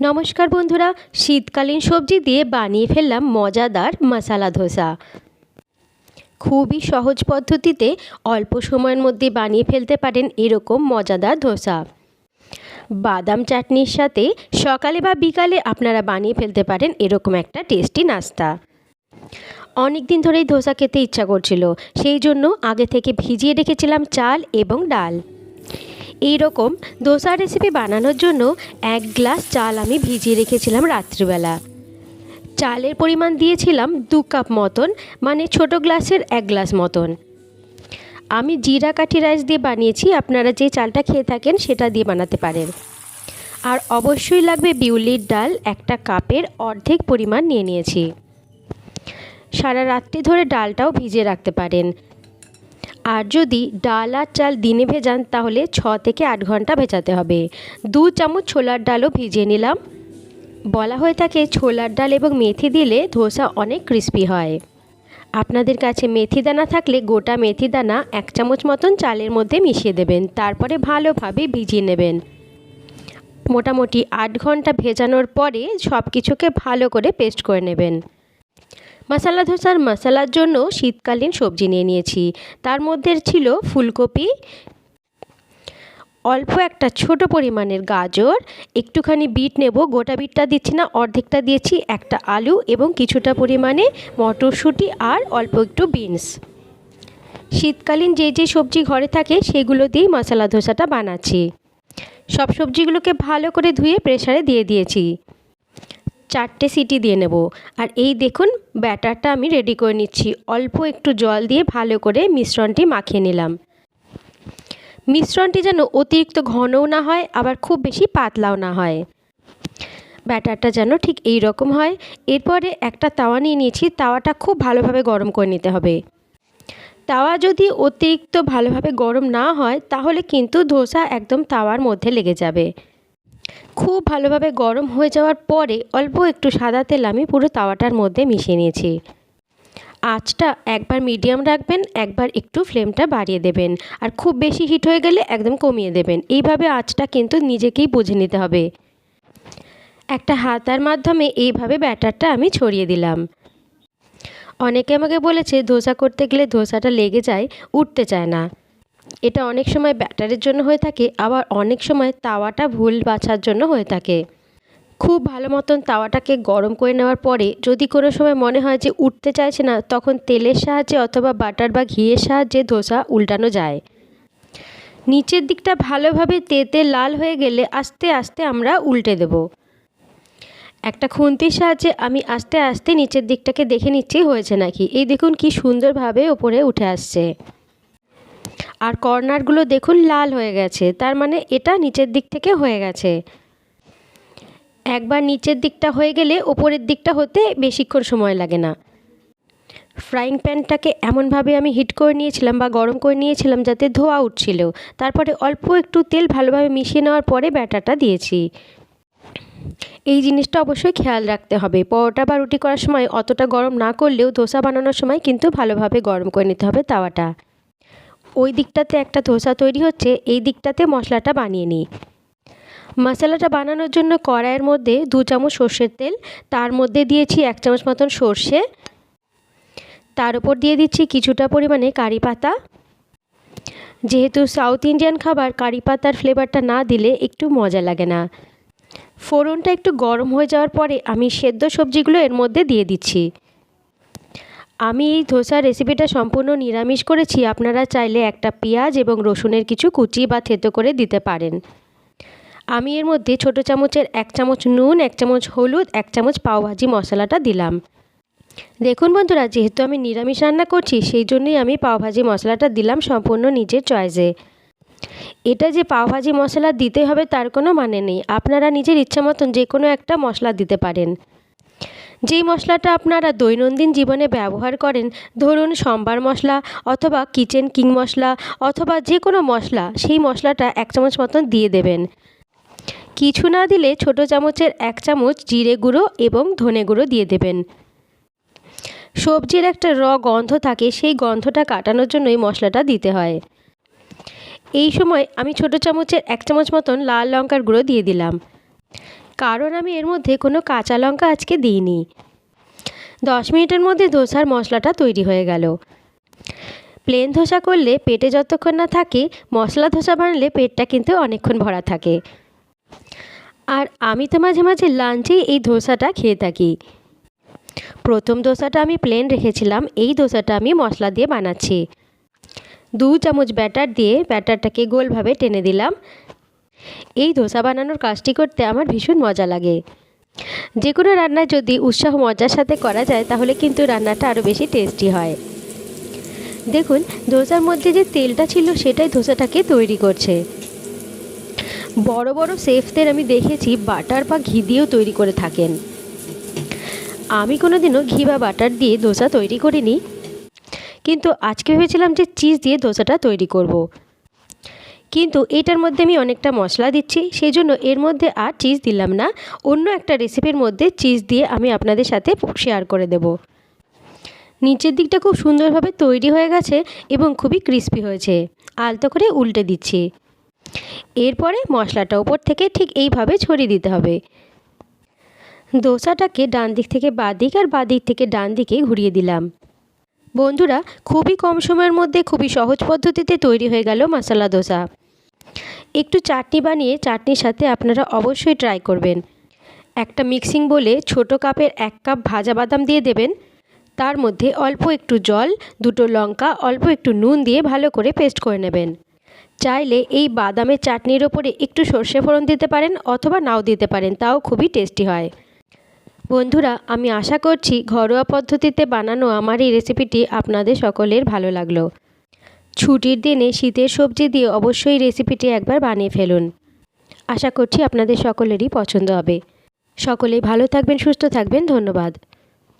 নমস্কার বন্ধুরা, শীতকালীন সবজি দিয়ে বানিয়ে ফেললাম মজাদার মশালা ধোসা। খুবই সহজ পদ্ধতিতে অল্প সময়ের মধ্যে বানিয়ে ফেলতে পারেন এরকম মজাদার ধোসা। বাদাম চাটনির সাথে সকালে বা বিকালে আপনারা বানিয়ে ফেলতে পারেন এরকম একটা টেস্টি নাস্তা। অনেক দিন ধরেই ধোসা খেতে ইচ্ছা করছিল, সেই জন্য আগে থেকে ভিজিয়ে রেখেছিলাম চাল এবং ডাল। এই রকম দোসা রেসিপি বানানোর জন্য এক গ্লাস চাল আমি ভিজিয়ে রেখেছিলাম রাত্রিবেলা। চালের পরিমাণ দিয়েছিলাম দু কাপ মতন মানে ছোট গ্লাসের এক গ্লাস মতন। আমি জিরা কাঠি রাইস দিয়ে বানিয়েছি, আপনারা যে চালটা খেয়ে থাকেন সেটা দিয়ে বানাতে পারেন। আর অবশ্যই লাগবে বিউলির ডাল একটা কাপের অর্ধেক পরিমাণ নিয়ে নিয়েছি। সারা রাত্রি ধরে ডালটাও ভিজিয়ে রাখতে পারেন। আর যদি ডাল আর চাল দিনে ভেজান, তাহলে ছ থেকে আট ঘণ্টা ভেজাতে হবে। দু চামচ ছোলার ডালও ভিজিয়ে নিলাম। বলা হয়ে থাকে ছোলার ডাল এবং মেথি দিলে ধোসা অনেক ক্রিস্পি হয়। আপনাদের কাছে মেথি দানা থাকলে গোটা মেথি দানা এক চামচ মতন চালের মধ্যে মিশিয়ে দেবেন, তারপরে ভালোভাবে ভিজিয়ে নেবেন। মোটামুটি আট ঘণ্টা ভেজানোর পরে সব কিছুকে ভালো করে পেস্ট করে নেবেন। মশালা ধোসার মশলার জন্য শীতকালীন সবজি নিয়ে নিয়েছি। তার মধ্যে ছিল ফুলকপি, অল্প একটা ছোট পরিমাণের গাজর, একটুখানি বিট নেব, গোটা বিটটা দিচ্ছি না, অর্ধেকটা দিয়েছি, একটা আলু এবং কিছুটা পরিমাণে মটরশুঁটি আর অল্প একটু বিনস। শীতকালীন যে যে সবজি ঘরে থাকে, সেগুলো দিয়েই মশলা ধোসাটা বানাচ্ছি। সব সবজিগুলোকে ভালো করে ধুয়ে প্রেসারে দিয়ে দিয়েছি। চারটে সিটি দিয়ে নেব। আর এই দেখুন, ব্যাটারটা আমি রেডি করে নিচ্ছি। অল্প একটু জল দিয়ে ভালো করে মিশ্রণটি মাখিয়ে নিলাম। মিশ্রণটি যেন অতিরিক্ত ঘনও না হয়, আবার খুব বেশি পাতলাও না হয়। ব্যাটারটা যেন ঠিক এই রকম হয়। এরপরে একটা তাওয়া নিয়ে নিয়েছি। তাওয়াটা খুব ভালোভাবে গরম করে নিতে হবে। তাওয়া যদি অতিরিক্ত ভালোভাবে গরম না হয়, তাহলে কিন্তু ধোসা একদম তাওয়ার মধ্যে লেগে যাবে। খুব ভালোভাবে গরম হয়ে যাওয়ার পরে অল্প একটু সাদা তেল আমি পুরো তাওয়াটার মধ্যে মিশিয়ে নিয়েছি। আঁচটা একবার মিডিয়াম রাখবেন, একবার একটু ফ্লেমটা বাড়িয়ে দেবেন। আর খুব বেশি হিট হয়ে গেলে একদম কমিয়ে দেবেন। এইভাবে আঁচটা কিন্তু নিজেকেই বুঝে নিতে হবে। একটা হাতার মাধ্যমে এইভাবে ব্যাটারটা আমি ছড়িয়ে দিলাম। অনেকে আমাকে বলেছে, ধোসা করতে গেলে ধোসাটা লেগে যায়, উঠতে চায় না। এটা অনেক সময় ব্যাটারের জন্য হয়ে থাকে, আবার অনেক সময় তাওয়াটা ভুল বাছার জন্য হয়ে থাকে। খুব ভালো মতন তাওয়াটাকে গরম করে নেওয়ার পরে যদি কোনো সময় মনে হয় যে উঠতে চাইছে না, তখন তেলের সাহায্যে অথবা বাটার বা ঘিয়ের সাহায্যে ধোসা উল্টানো যায়। নিচের দিকটা ভালোভাবে তেতে লাল হয়ে গেলে আস্তে আস্তে আমরা উল্টে দেব। একটা খুন্তির সাহায্যে আমি আস্তে আস্তে নিচের দিকটাকে দেখে নিচ্ছি হয়েছে নাকি। এই দেখুন কি সুন্দরভাবে ওপরে উঠে আসছে। আর কর্নারগুলো দেখুন লাল হয়ে গেছে। তার মানে এটা নিচের দিক থেকে হয়ে গেছে। একবার নিচের দিকটা হয়ে গেলে ওপরের দিকটা হতে বেশিক্ষণ সময় লাগে না। ফ্রাইং প্যানটাকে এমনভাবে আমি হিট করে নিয়েছিলাম বা গরম করে নিয়েছিলাম যাতে ধোয়া উঠছিল। তারপরে অল্প একটু তেল ভালোভাবে মিশিয়ে নেওয়ার পরে ব্যাটারটা দিয়েছি। এই জিনিসটা অবশ্যই খেয়াল রাখতে হবে। পরোটা বা রুটি করার সময় অতটা গরম না করলেও ধোসা বানানোর সময় কিন্তু ভালোভাবে গরম করে নিতে হবে তাওয়াটা। ওই দিকটাতে একটা ধোসা তৈরি হচ্ছে, এই দিকটাতে মশলাটা বানিয়ে নিই। মশলাটা বানানোর জন্য কড়াইয়ের মধ্যে দু চামচ সর্ষের তেল, তার মধ্যে দিয়েছি এক চামচ মতন সর্ষে। তার উপর দিয়ে দিচ্ছি কিছুটা পরিমাণে কারি পাতা। যেহেতু সাউথ ইন্ডিয়ান খাবার, কারি পাতার ফ্লেভারটা না দিলে একটু মজা লাগে না। ফোড়নটা একটু গরম হয়ে যাওয়ার পরে আমি সেদ্ধ সবজিগুলো এর মধ্যে দিয়ে দিচ্ছি। আমি এই ধোসার রেসিপিটা সম্পূর্ণ নিরামিষ করেছি। আপনারা চাইলে একটা পেঁয়াজ এবং রসুনের কিছু কুচি বা থেতো করে দিতে পারেন। আমি এর মধ্যে ছোট চামচের এক চামচ নুন, এক চামচ হলুদ, এক চামচ পাওভাজি মশলাটা দিলাম। দেখুন বন্ধুরা, যেহেতু আমি নিরামিষ রান্না করছি, সেই জন্যই আমি পাওভাজি মশলাটা দিলাম সম্পূর্ণ নিজের চয়েসে। এটা যে পাওভাজি মশলা দিতে হবে, তার কোনো মানে নেই। আপনারা নিজের ইচ্ছা মতন যে কোনো একটা মশলা দিতে পারেন। যেই মশলাটা আপনারা দৈনন্দিন জীবনে ব্যবহার করেন, ধরুন সম্বার মশলা অথবা কিচেন কিং মশলা অথবা যে কোনো মশলা, সেই মশলাটা এক চামচ মতন দিয়ে দেবেন। কিছু না দিলে ছোট চামচের এক চামচ জিরে গুঁড়ো এবং ধনে গুঁড়ো দিয়ে দেবেন। সবজির একটা র গন্ধ থাকে, সেই গন্ধটা কাটানোর জন্য এই মশলাটা দিতে হয়। এই সময় আমি ছোট চামচের এক চামচ মতন লাল লঙ্কার গুঁড়ো দিয়ে দিলাম। কারণ আমি এর মধ্যে কোনো কাঁচা লঙ্কা আজকে দিইনি। দশ মিনিটের মধ্যে ধোসার মশলাটা তৈরি হয়ে গেল। প্লেন ধোসা করলে পেটে যতক্ষণ না থাকে, মশলা ধোসা বানালে পেটটা কিন্তু অনেকক্ষণ ভরা থাকে। আর আমি তো মাঝে মাঝে লাঞ্চেই এই ধোসাটা খেয়ে থাকি। প্রথম ধোসাটা আমি প্লেন রেখেছিলাম, এই ধোসাটা আমি মশলা দিয়ে বানাচ্ছি। দু চামচ ব্যাটার দিয়ে ব্যাটারটাকে গোলভাবে টেনে দিলাম। এই ধোসা বানানোর কাজটি করতে আমার ভীষণ মজা লাগে। যে কোনো রান্না যদি উৎসাহ মজার সাথে করা যায়, তাহলে কিন্তু রান্নাটা আরও বেশি টেস্টি হয়। দেখুন, ধোসার মধ্যে যে তেলটা ছিল, সেটাই ধোসাটাকে তৈরি করছে। বড় বড় শেফদের আমি দেখেছি বাটার বা ঘি দিয়েও তৈরি করে থাকেন। আমি কোনোদিনও ঘি বা বাটার দিয়ে ধোসা তৈরি করিনি, কিন্তু আজকে ভেবেছিলাম যে চিজ দিয়ে ধোসাটা তৈরি করব। কিন্তু এটার মধ্যে আমি অনেকটা মশলা দিচ্ছি সেই জন্য এর মধ্যে আর চিজ দিলাম না। অন্য একটা রেসিপির মধ্যে চিজ দিয়ে আমি আপনাদের সাথে শেয়ার করে দেব। নিচের দিকটা খুব সুন্দরভাবে তৈরি হয়ে গেছে এবং খুবই ক্রিস্পি হয়েছে। আলতো করে উল্টে দিচ্ছি। এরপরে মশলাটা ওপর থেকে ঠিক এইভাবে ছড়িয়ে দিতে হবে। দোসাটাকে ডান দিক থেকে বাঁ দিক আর বাঁ দিক থেকে ডান দিকে ঘুরিয়ে দিলাম। বন্ধুরা, খুবই কম সময়ের মধ্যে খুবই সহজ পদ্ধতিতে তৈরি হয়ে গেল মশলা দোসা। একটু চাটনি বানিয়ে চাটনির সাথে আপনারা অবশ্যই ট্রাই করবেন। একটা মিক্সিং বলে ছোট কাপের এক কাপ ভাজা বাদাম দিয়ে দেবেন। তার মধ্যে অল্প একটু জল, দুটো লঙ্কা, অল্প একটু নুন দিয়ে ভালো করে পেস্ট করে নেবেন। চাইলে এই বাদামের চাটনির ওপরে একটু সর্ষে ফোড়ন দিতে পারেন অথবা নাও দিতে পারেন, তাও খুবই টেস্টি হয়। বন্ধুরা, আমি আশা করছি ঘরোয়া পদ্ধতিতে বানানো আমার এই রেসিপিটি আপনাদের সকলের ভালো লাগল। ছুটির দিনে শীতের সবজি দিয়ে অবশ্যই রেসিপিটি একবার বানিয়ে ফেলুন। আশা করছি আপনাদের সকলেরই পছন্দ হবে। সকলেই ভালো থাকবেন, সুস্থ থাকবেন, ধন্যবাদ।